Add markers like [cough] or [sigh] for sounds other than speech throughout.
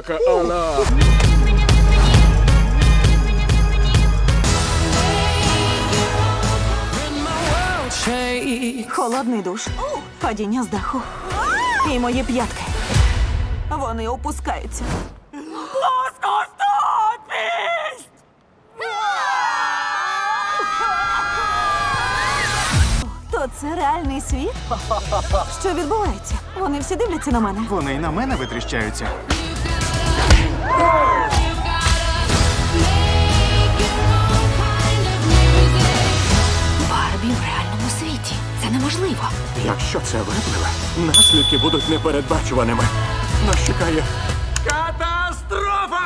Алака Ала. Холодний душ, падіння з даху. І мої п'ятки. Вони опускаються. Плоскостопість! То це реальний світ? Що відбувається? Вони всі дивляться на мене. Вони й на мене витріщаються. Барбі в реальному світі. Це неможливо. Якщо це випливе, наслідки будуть непередбачуваними. Нас чекає катастрофа!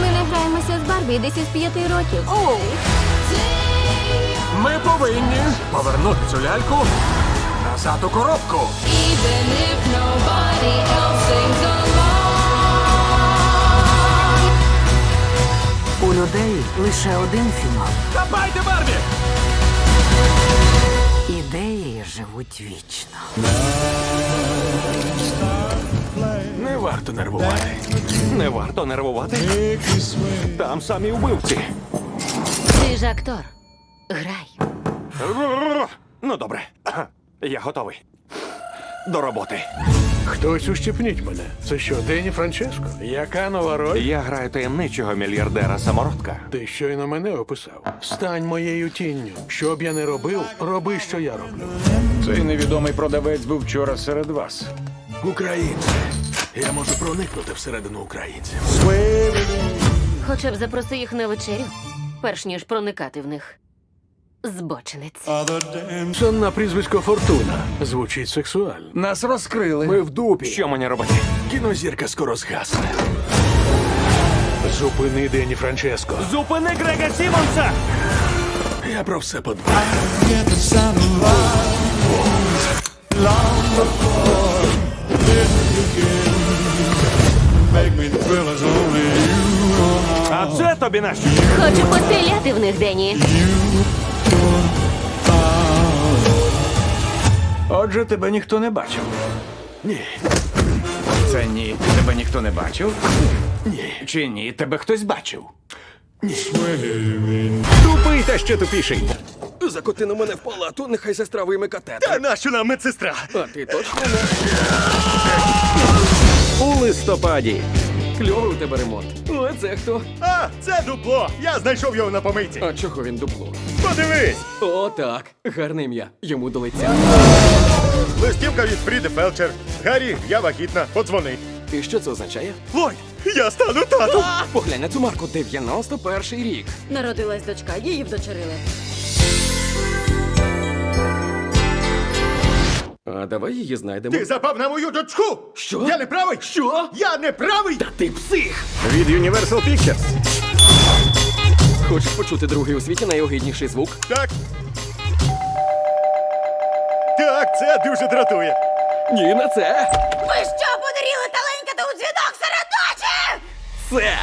Ми не граємося з Барбі десь із п'яти років. Оу, Ми повинні повернути цю ляльку назад у коробку. Even if nobody людей лише один фінал. Хапайте Барбі! Ідеї живуть вічно. Не варто нервувати. Не варто нервувати. Там самі вбивці. Ти ж актор. Грай. Ну, добре. Я готовий. До роботи. Хтось ущипніть мене. Це що, Дені Франческо? Яка нова роль? Я граю таємничого мільярдера самородка. Ти щойно мене описав. Стань моєю тінню. Що б я не робив, роби, що я роблю. Цей невідомий продавець був вчора серед вас. Українці. Я можу проникнути всередину українців. Хоча б запроси їх на вечерю, перш ніж проникати в них. Збочинець. Це на прізвисько Фортуна. Звучить сексуально. Нас розкрили. Ми в дупі. Що мені робити? Кінозірка скоро згасне. Зупини Дені Франческо. Зупини Грега Сімонса! Я про все подбаю. А це тобі нащо? Хочу постріляти в них, Дені. Отже, тебе ніхто не бачив. Ні. Це ні. Тебе ніхто не бачив? Ні. Чи ні? Тебе хтось бачив? Тупий та ще тупіший. Закоти на мене в палату, нехай сестра вийме катетер. Та нащо нам медсестра? А ти точно не У листопаді. кльовий у тебе ремонт. О, це хто? А, це дупло. Я знайшов його на помийці. А чого він дупло? Подивись! О, так. Гарне ім'я. Йому до лиця. Листівка від Фріди Фелчер. Гаррі, я вагітна. Подзвони. І що це означає? Флойд, я стану татом. Поглянь на цю марку, 91 рік. Народилась дочка, її вдочерили. А давай її знайдемо. Ти запав на мою дочку! Що? Я не правий? Що? Я не правий! Та ти псих! Від Universal Pictures. Хочеш почути другий у світі найогидніший звук? Так. Це дуже дратує. Ні, на це. Ви що, подаріли таленькати у дзвінок серед ночі? Це.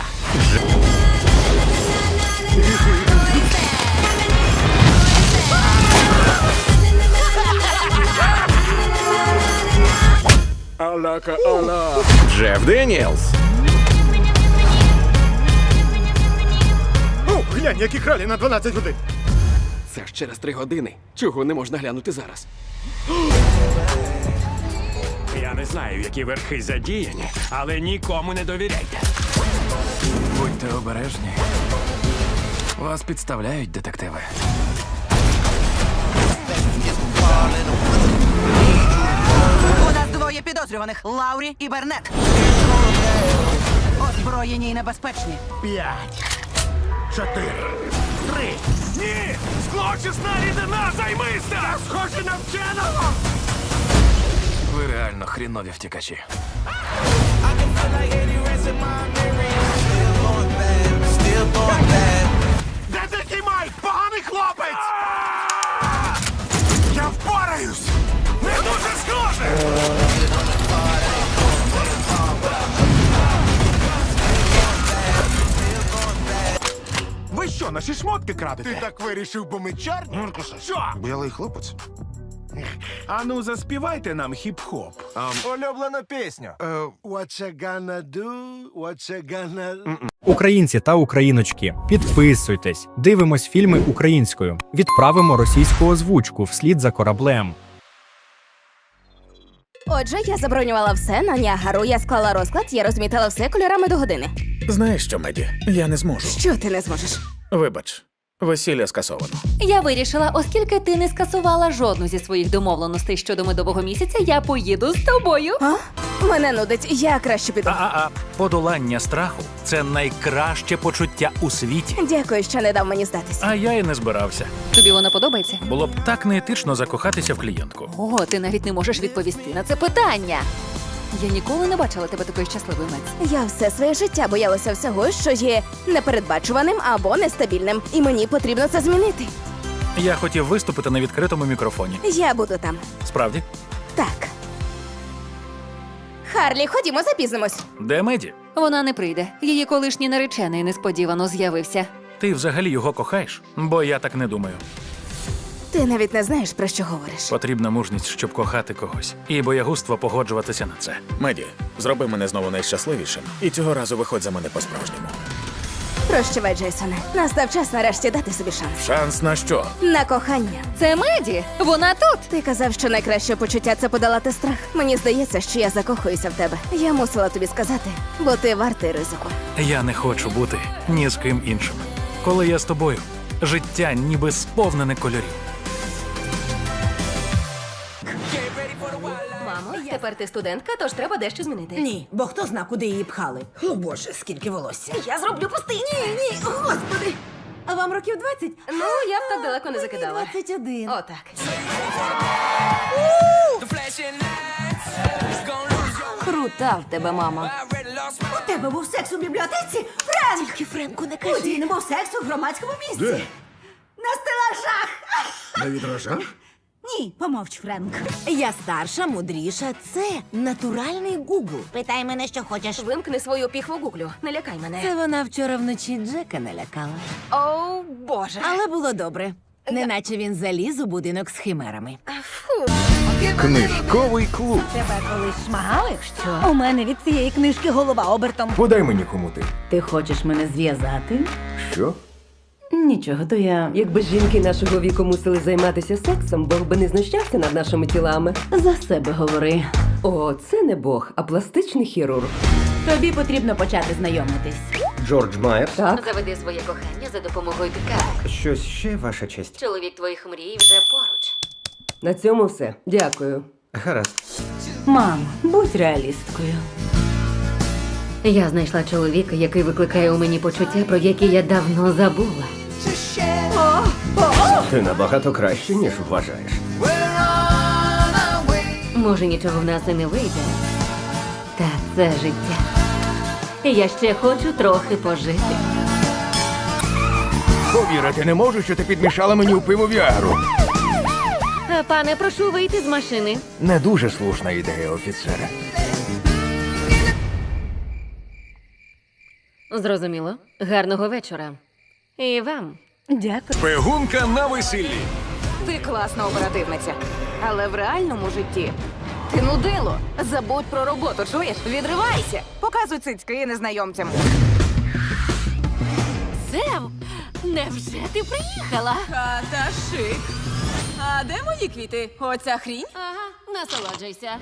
Алака Ала. Джеф Деніелс. О, глянь, які кралі на 12 годин. Це ж через три години. Чого не можна глянути зараз? Я не знаю, які верхи задіяні, але нікому не довіряйте. Будьте обережні. Вас підставляють детективи. У нас двоє підозрюваних Лаурі і Бернет. Озброєні і небезпечні. П'ять. Чотири. Три. Ні! Злочисна рідина займися! Я схожий на вченого! Ви реально хрінові втікачі. Де такий Майк? Поганий хлопець! Я впораюсь! Не дуже схоже! Що, наші шмотки крадете? Ти так вирішив, бо ми чарні? Що? Білий хлопець. Ану, заспівайте нам хіп-хоп. Улюблену пісню. What you gonna do? What you gonna... Українці та україночки, підписуйтесь, дивимось фільми українською, відправимо російську озвучку вслід за кораблем. Отже, я забронювала все на Ніагару, я склала розклад, я розмітила все кольорами до години. Знаєш що, Меді? Я не зможу. Що ти не зможеш? Вибач, весілля скасовано. Я вирішила, оскільки ти не скасувала жодну зі своїх домовленостей щодо медового місяця, я поїду з тобою. А? Мене нудить, я краще піду. А-а-а, подолання страху це найкраще почуття у світі. Дякую, що не дав мені здатися. А я і не збирався. Тобі вона подобається? Було б так неетично закохатися в клієнтку. О, ти навіть не можеш відповісти на це питання. Я ніколи не бачила тебе такою щасливою, Мець. Я все своє життя боялася всього, що є непередбачуваним або нестабільним, і мені потрібно це змінити. Я хотів виступити на відкритому мікрофоні. Я буду там. Справді? Так. Харлі, ходімо, запізнимось. Де Меді? Вона не прийде. Її колишній наречений несподівано з'явився. Ти взагалі його кохаєш? Бо я так не думаю. Ти навіть не знаєш, про що говориш. Потрібна мужність, щоб кохати когось, і боягузтво погоджуватися на це. Меді, зроби мене знову найщасливішим, і цього разу виходь за мене по-справжньому. Прощавай, Джейсоне. Настав час нарешті дати собі шанс. Шанс на що? На кохання. Це Меді. Вона тут. Ти казав, що найкраще почуття це подолати страх. Мені здається, що я закохуюся в тебе. Я мусила тобі сказати, бо ти вартий ризику. Я не хочу бути ні з ким іншим. Коли я з тобою, життя ніби сповнене кольорів. Тепер ти студентка, тож треба дещо змінити. Ні, бо хто зна, куди її пхали. О боже, скільки волосся. Я зроблю пустий. Ні, ні, господи. А вам років 20? Ну, я б так далеко не закидала. 21. Отак. Крута в тебе, мама. У тебе був секс у бібліотеці? Френк! Тільки Френку не кажи. У Діни був секс у громадському місці. Де? На стелажах! На вітражах? Ні, помовч, Френк. Я старша, мудріша. Це натуральний Гугл. Питай мене, що хочеш. Вимкни свою піхву гуглю. Не лякай мене. Це вона вчора вночі Джека налякала. О, Боже. Але було добре. Неначе він заліз у будинок з химерами. Книжковий клуб. Тебе колись шмагали, що? У мене від цієї книжки голова обертом. Подай мені хомути. Ти хочеш мене зв'язати? Що? Нічого, то я. Якби жінки нашого віку мусили займатися сексом, Бог би не знущався над нашими тілами. За себе говори. О, це не Бог, а пластичний хірург. Тобі потрібно почати знайомитись. Джордж Майерс. Так. Заведи своє кохання за допомогою пікарок. Щось ще, ваша честь. Чоловік твоїх мрій вже поруч. На цьому все. Дякую. Гаразд. Мам, будь реалісткою. Я знайшла чоловіка, який викликає у мені почуття, про які я давно забула. Ти набагато краще, ніж вважаєш. Може, нічого в нас і не вийде. Та це життя. І Я ще хочу трохи пожити. Повірити не можу, що ти підмішала мені у пиво Віагру. Е, Пане, прошу вийти з машини. Не дуже слушна ідея, офіцера. Зрозуміло. Гарного вечора. І вам. Дякую. Пегунка на весіллі. Ти класна оперативниця. Але в реальному житті ти нудило. Забудь про роботу, чуєш? Відривайся. Показуй цицьки незнайомцям. Сем, невже ти приїхала? Хата шик. А де мої квіти? Оця хрінь? Ага, насолоджуйся.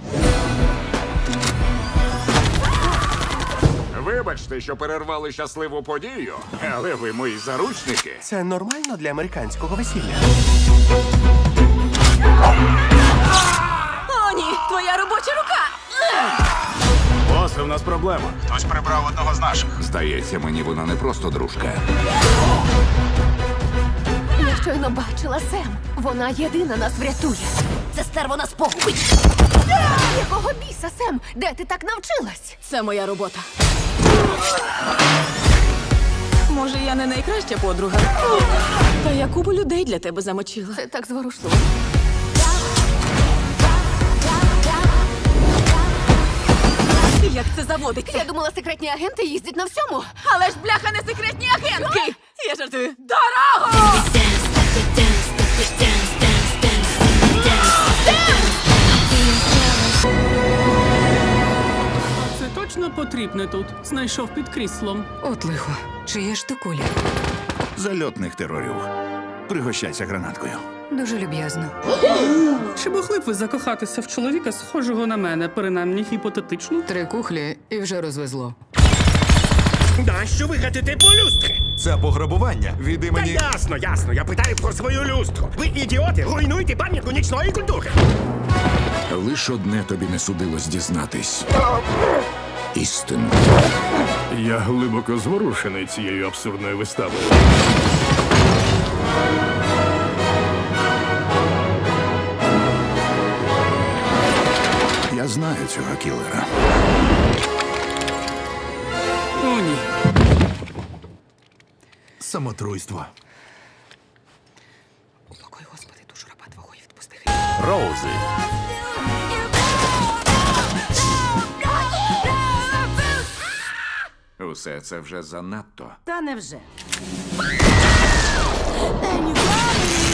Вибачте, що перервали щасливу подію, але ви мої заручники. Це нормально для американського весілля. О, ні, твоя робоча рука! Босе, у нас проблема. Хтось прибрав одного з наших. Здається, мені вона не просто дружка. Я щойно бачила Сем. Вона єдина нас врятує. Це стерво нас погубить. Якого біса, Сем? Де ти так навчилась? Це моя робота. Може, я не найкраща подруга. Та я купу людей для тебе замочила. Це так зворушливо. Як це заводить? Я думала, секретні агенти їздять на всьому. Але ж бляха не секретні агентки! Я жартую. Дорогу! Не тут. Знайшов під кріслом. От лихо. Чиє ж то куля? Зальотних терорів. Пригощайся гранаткою. Дуже люб'язно. Чи могли б ви закохатися в чоловіка, схожого на мене, принаймні гіпотетично? Три кухлі і вже розвезло. Нащо ви гатите по люстри? Це пограбування від Та ясно, ясно. Я питаю про свою люстру. Ви ідіоти, руйнуєте пам'ятку нічної культури. Лиш одне тобі не судилось дізнатись. Істину. Я глибоко зворушений цією абсурдною виставою. Я знаю цього кілера. О, ні. Самотруйство. Упокой, Господи, душу раба твого і відпусти. Роузи. Усе це вже занадто. Та невже.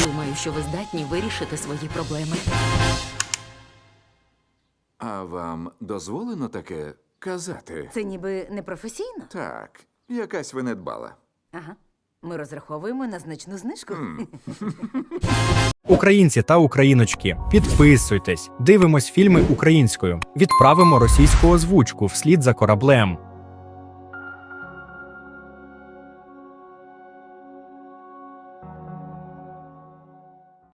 Думаю, що ви здатні вирішити свої проблеми. А вам дозволено таке казати? Це ніби непрофесійно. Так, якась ви не дбала. Ага. Ми розраховуємо на значну знижку. [laughs] Українці та україночки, підписуйтесь, дивимось фільми українською, відправимо російську озвучку вслід за кораблем.